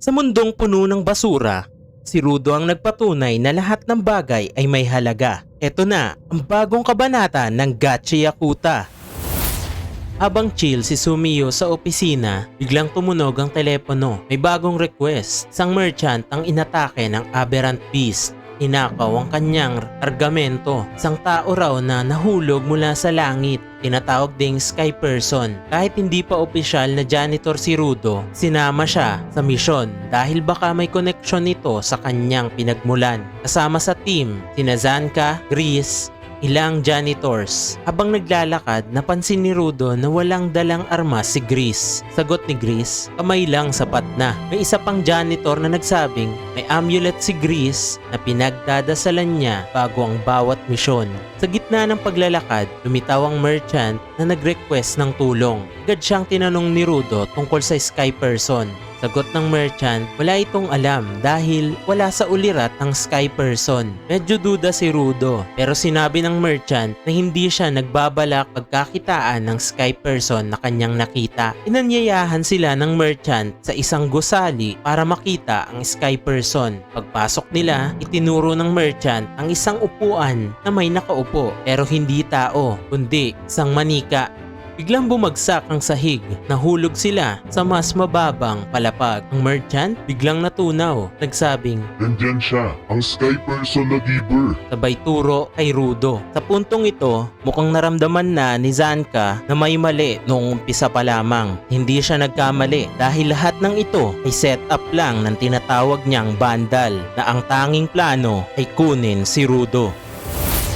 Sa mundong puno ng basura, si Rudo ang nagpatunay na lahat ng bagay ay may halaga. Ito na ang bagong kabanata ng Gachi Yakuta. Habang chill si Sumiyo sa opisina, biglang tumunog ang telepono. May bagong request. Isang merchant ang inatake ng aberrant beast. Inakaw ang kanyang argamento. Isang tao raw na nahulog mula sa langit. Tinatawag ding sky person. Kahit hindi pa opisyal na janitor si Rudo, sinama siya sa misyon dahil baka may connection nito sa kanyang pinagmulan. Kasama sa team, sina Zanka, Gris, ilang janitors. Habang naglalakad, napansin ni Rudo na walang dalang armas si Gris. Sagot ni Gris, kamay lang sapat na. May isa pang janitor na nagsabing may amulet si Gris na pinagdadasalan niya bago ang bawat misyon. Sa gitna ng paglalakad, lumitaw ang merchant na nag-request ng tulong. Agad siyang tinanong ni Rudo tungkol sa sky person. Sagot ng merchant, wala itong alam dahil wala sa ulirat ang sky person. Medyo duda si Rudo pero sinabi ng merchant na hindi siya nagbabalak pagkakitaan ng sky person na kanyang nakita. Inanyayahan sila ng merchant sa isang gusali para makita ang sky person. Pagpasok nila, itinuro ng merchant ang isang upuan na may nakaupo pero hindi tao kundi isang manika Biglang bumagsak ang sahig. Nahulog sila sa mas mababang palapag. Ang merchant biglang natunaw. Nagsabing, Nandyan siya, ang sky person na giver. sabay turo kay Rudo. Sa puntong ito, mukhang naramdaman na ni Zanka na may mali noong umpisa pa lamang. Hindi siya nagkamali dahil lahat ng ito ay set up lang ng tinatawag niyang bandal na ang tanging plano ay kunin si Rudo.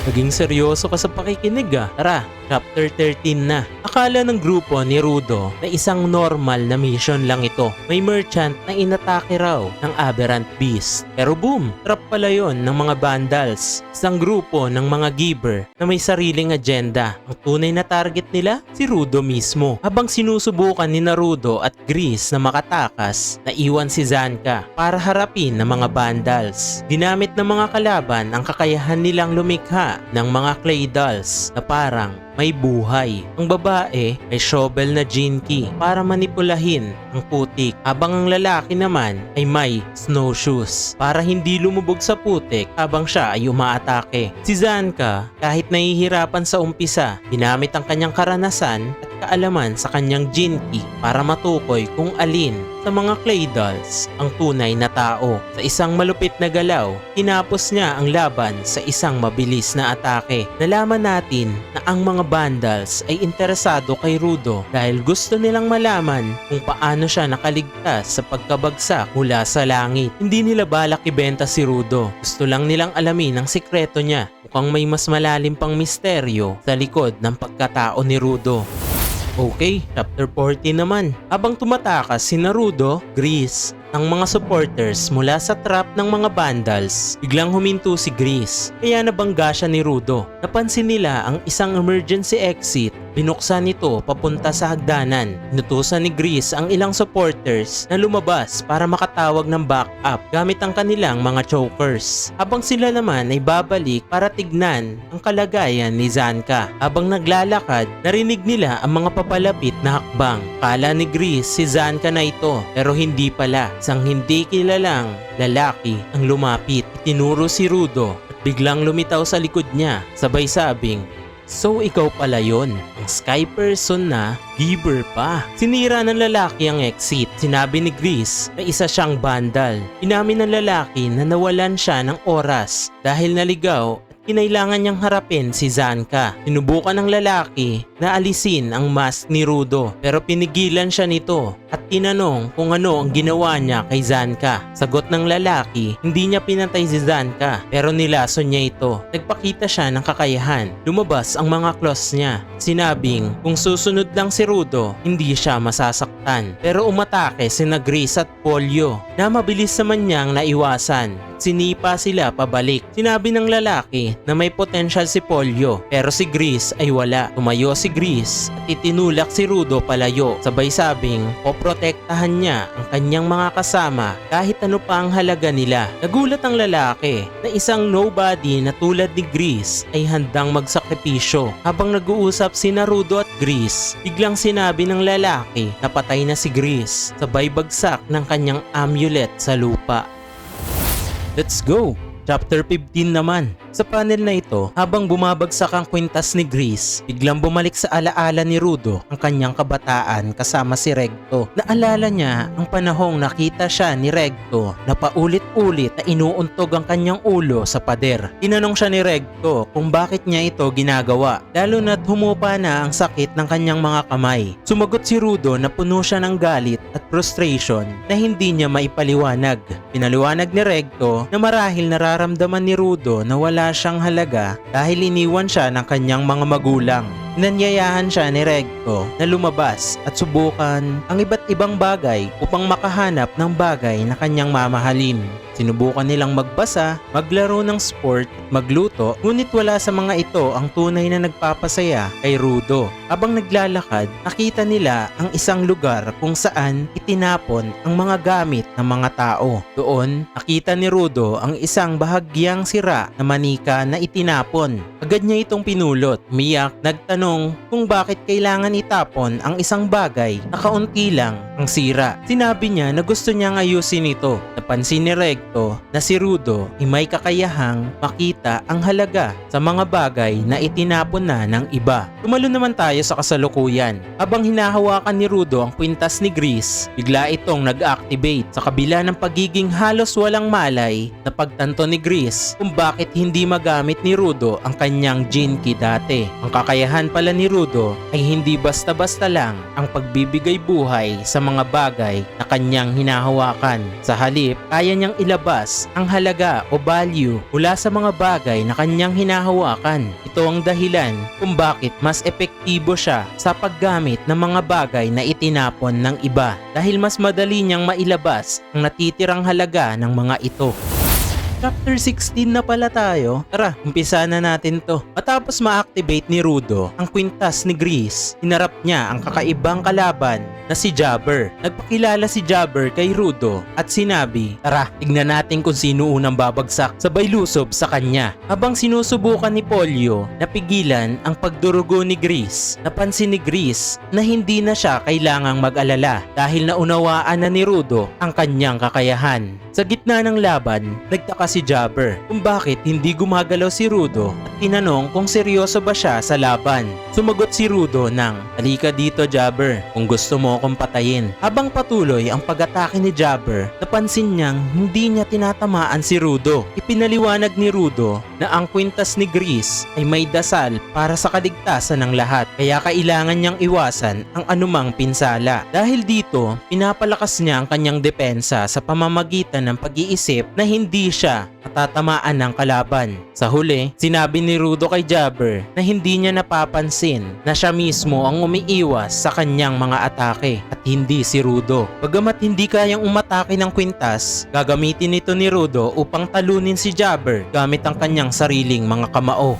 Naging seryoso ka sa pakikinig ah. Tara, chapter 13 na. Akala ng grupo ni Rudo na isang normal na mission lang ito. May merchant na inatake raw ng aberrant beast. Pero boom, trap pala yon ng mga vandals. Isang grupo ng mga giver na may sariling agenda. Ang tunay na target nila, si Rudo mismo. Habang sinusubukan ni Narudo at Gris na makatakas, naiwan si Zanka para harapin ng mga vandals. Ginamit ng mga kalaban ang kakayahan nilang lumikha ng mga clay dolls na parang may buhay. Ang babae ay shovel na jinki para manipulahin ang putik habang ang lalaki naman ay may snowshoes para hindi lumubog sa putik habang siya ay umaatake. Si Zanka kahit nahihirapan sa umpisa, ginamit ang kanyang karanasan at kaalaman sa kanyang jinki para matukoy kung alin sa mga clay dolls ang tunay na tao. Sa isang malupit na galaw, tinapos niya ang laban sa isang mabilis na atake. Nalaman natin na ang mga vandals ay interesado kay Rudo dahil gusto nilang malaman kung paano siya nakaligtas sa pagkabagsak mula sa langit. Hindi nila balak ibenta si Rudo. Gusto lang nilang alamin ang sikreto niya. Mukhang may mas malalim pang misteryo sa likod ng pagkatao ni Rudo. Okay, chapter 40 naman. Habang tumatakas si Naruto, Gris, ang mga supporters mula sa trap ng mga vandals, biglang huminto si Gris. Kaya nabangga siya ni Rudo. Napansin nila ang isang emergency exit. Binuksan nito papunta sa hagdanan. Inutusan ni Gris ang ilang supporters na lumabas para makatawag ng backup gamit ang kanilang mga chokers. Habang sila naman ay babalik para tignan ang kalagayan ni Zanka. Habang naglalakad, narinig nila ang mga papalapit na hakbang. Kala ni Gris si Zanka na ito pero hindi pala. Isang hindi kilalang lalaki ang lumapit. Tinuro si Rudo at biglang lumitaw sa likod niya. Sabay sabing, So ikaw pala yon, ang sky person na giver pa. Sinira ng lalaki ang exit. Sinabi ni Gris na isa siyang bandal. Inamin ng lalaki na nawalan siya ng oras dahil naligaw kinailangan niyang harapin si Zanka. Sinubukan ng lalaki na alisin ang mask ni Rudo pero pinigilan siya nito at tinanong kung ano ang ginawa niya kay Zanka. Sagot ng lalaki, hindi niya pinatay si Zanka pero nilason niya ito. Nagpakita siya ng kakayahan. Lumabas ang mga claws niya. Sinabing kung susunod lang si Rudo, hindi siya masasaktan. Pero umatake si Gris at Polio na mabilis naman niyang naiwasan. Sinipa sila pabalik. Sinabi ng lalaki na may potential si Polio pero si Gris ay wala. Tumayo si Gris at itinulak si Rudo palayo. Sabay sabing poprotektahan niya ang kanyang mga kasama kahit ano pa ang halaga nila. Nagulat ang lalaki na isang nobody na tulad ni Gris ay handang magsakripisyo. Habang nag-uusap si Narudo at Gris, biglang sinabi ng lalaki na patay patay na si Gris sabay bagsak ng kanyang amulet sa lupa. Let's go! Chapter 15 naman. Sa panel na ito, habang bumabagsak ang kwintas ni Gris, biglang bumalik sa alaala ni Rudo ang kanyang kabataan kasama si Regto. Naalala niya ang panahong nakita siya ni Regto na paulit-ulit na inuuntog ang kanyang ulo sa pader. Tinanong siya ni Regto kung bakit niya ito ginagawa, lalo na't humupa na ang sakit ng kanyang mga kamay. Sumagot si Rudo na puno siya ng galit at frustration na hindi niya maipaliwanag. Pinaliwanag ni Regto na marahil nararamdaman ni Rudo na wala siyang halaga dahil iniwan siya ng kanyang mga magulang. Nanyayahan siya ni Regto na lumabas at subukan ang iba't ibang bagay upang makahanap ng bagay na kanyang mamahalin. Sinubukan nilang magbasa, maglaro ng sport, magluto, ngunit wala sa mga ito ang tunay na nagpapasaya kay Rudo. Habang naglalakad, nakita nila ang isang lugar kung saan itinapon ang mga gamit ng mga tao. Doon, nakita ni Rudo ang isang bahagyang sira na manika na itinapon. Agad niya itong pinulot, umiyak, nagtanong kung bakit kailangan itapon ang isang bagay na kaunti lang ang sira. Sinabi niya na gusto niyang ayusin ito. Napansin ni Recto na si Rudo ay may kakayahang makita ang halaga sa mga bagay na itinapon na ng iba. Tumalo naman tayo sa kasalukuyan. Habang hinahawakan ni Rudo ang kwintas ni Gris, bigla itong nag-activate sa kabila ng pagiging halos walang malay na pagtanto ni Gris kung bakit hindi magamit ni Rudo ang kanyang Jinki dati. Ang kakayahan pala ni Rudo ay hindi basta-basta lang ang pagbibigay buhay sa mga bagay na kanyang hinahawakan. Sa halip, kaya niyang ilabas ang halaga o value mula sa mga bagay na kanyang hinahawakan. Ito ang dahilan kung bakit mas epektibo siya sa paggamit ng mga bagay na itinapon ng iba dahil mas madali niyang mailabas ang natitirang halaga ng mga ito. Chapter 16 na pala tayo. Tara, umpisa na natin to. Matapos ma-activate ni Rudo ang kwintas ni Gris, hinarap niya ang kakaibang kalaban na si Jabber. Nagpakilala si Jabber kay Rudo at sinabi, Tara, tignan natin kung sino unang babagsak sabay lusob sa kanya. Habang sinusubukan ni Polio na pigilan ang pagdurugo ni Gris, napansin ni Gris na hindi na siya kailangang mag-alala dahil naunawaan na ni Rudo ang kanyang kakayahan. Sa gitna ng laban, nagtaka si Jabber kung bakit hindi gumagalaw si Rudo at tinanong kung seryoso ba siya sa laban. Sumagot si Rudo ng, Halika dito Jabber, kung gusto mo akong patayin. Habang patuloy ang pag-atake ni Jabber, napansin niyang hindi niya tinatamaan si Rudo. Ipinaliwanag ni Rudo na ang kwintas ni Gris ay may dasal para sa kaligtasan ng lahat kaya kailangan niyang iwasan ang anumang pinsala. Dahil dito, pinapalakas niya ang kanyang depensa sa pamamagitan ng pag-iisip na hindi siya matatamaan ng kalaban. Sa huli, sinabi ni Rudo kay Jabber na hindi niya napapansin na siya mismo ang umiiwas sa kanyang mga atake at hindi si Rudo. Bagamat hindi kayang umatake ng kwintas, gagamitin ito ni Rudo upang talunin si Jabber gamit ang kanyang sariling mga kamao.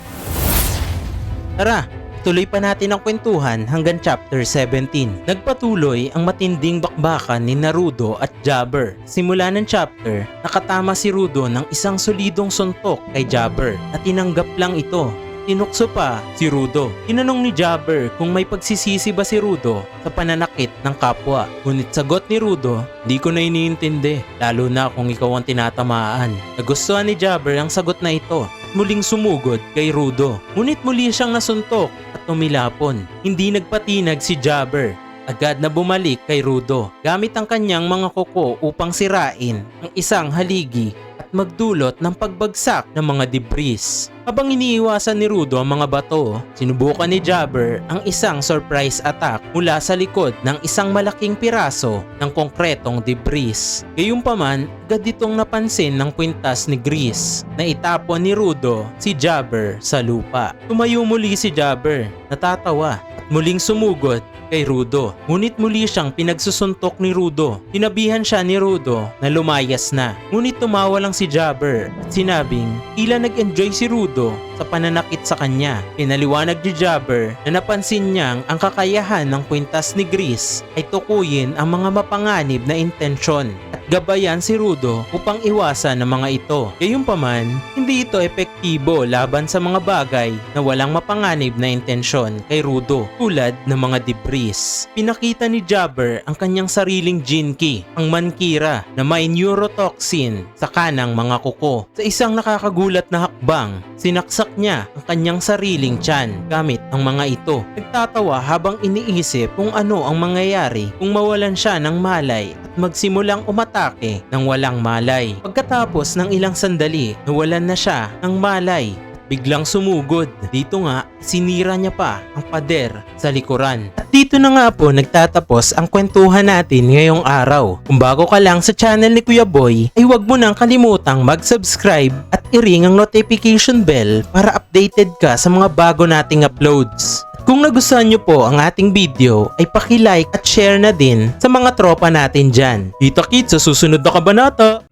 Tara, tuloy pa natin ang kwentuhan hanggang chapter 17. Nagpatuloy ang matinding bakbakan ni Narudo at Jabber. Simula ng chapter, nakatama si Rudo ng isang solidong suntok kay Jabber at tinanggap lang ito. Tinukso pa si Rudo. Tinanong ni Jabber kung may pagsisisi ba si Rudo sa pananakit ng kapwa. Ngunit sagot ni Rudo, di ko na iniintindi, lalo na kung ikaw ang tinatamaan. Nagustuhan ni Jabber ang sagot na ito muling sumugod kay Rudo. Ngunit muli siyang nasuntok at tumilapon. Hindi nagpatinag si Jabber. Agad na bumalik kay Rudo gamit ang kanyang mga kuko upang sirain ang isang haligi at magdulot ng pagbagsak ng mga debris. Habang iniiwasan ni Rudo ang mga bato, sinubukan ni Jabber ang isang surprise attack mula sa likod ng isang malaking piraso ng konkretong debris. Gayunpaman, agad itong napansin ng kwintas ni Gris na itapon ni Rudo si Jabber sa lupa. Tumayo muli si Jabber, natatawa at muling sumugod kay Rudo. Ngunit muli siyang pinagsusuntok ni Rudo. Tinabihan siya ni Rudo na lumayas na. Ngunit tumawa lang si Jabber at sinabing tila nag-enjoy si Rudo Rudo sa pananakit sa kanya. Pinaliwanag ni Jabber na napansin niyang ang kakayahan ng kwintas ni Gris ay tukuyin ang mga mapanganib na intensyon at gabayan si Rudo upang iwasan ang mga ito. Gayunpaman, hindi ito epektibo laban sa mga bagay na walang mapanganib na intensyon kay Rudo tulad ng mga debris. Pinakita ni Jabber ang kanyang sariling Jinki, ang Mankira na may neurotoxin sa kanang mga kuko. Sa isang nakakagulat na hakbang, sinaksak niya ang kanyang sariling tiyan gamit ang mga ito. Nagtatawa habang iniisip kung ano ang mangyayari kung mawalan siya ng malay at magsimulang umatake ng walang malay. Pagkatapos ng ilang sandali, nawalan na siya ng malay biglang sumugod. Dito nga, sinira niya pa ang pader sa likuran. At dito na nga po nagtatapos ang kwentuhan natin ngayong araw. Kung bago ka lang sa channel ni Kuya Boy, ay huwag mo nang kalimutang mag-subscribe at i-ring ang notification bell para updated ka sa mga bago nating uploads. Kung nagustuhan nyo po ang ating video, ay paki-like at share na din sa mga tropa natin dyan. Kita kits sa susunod na kabanata!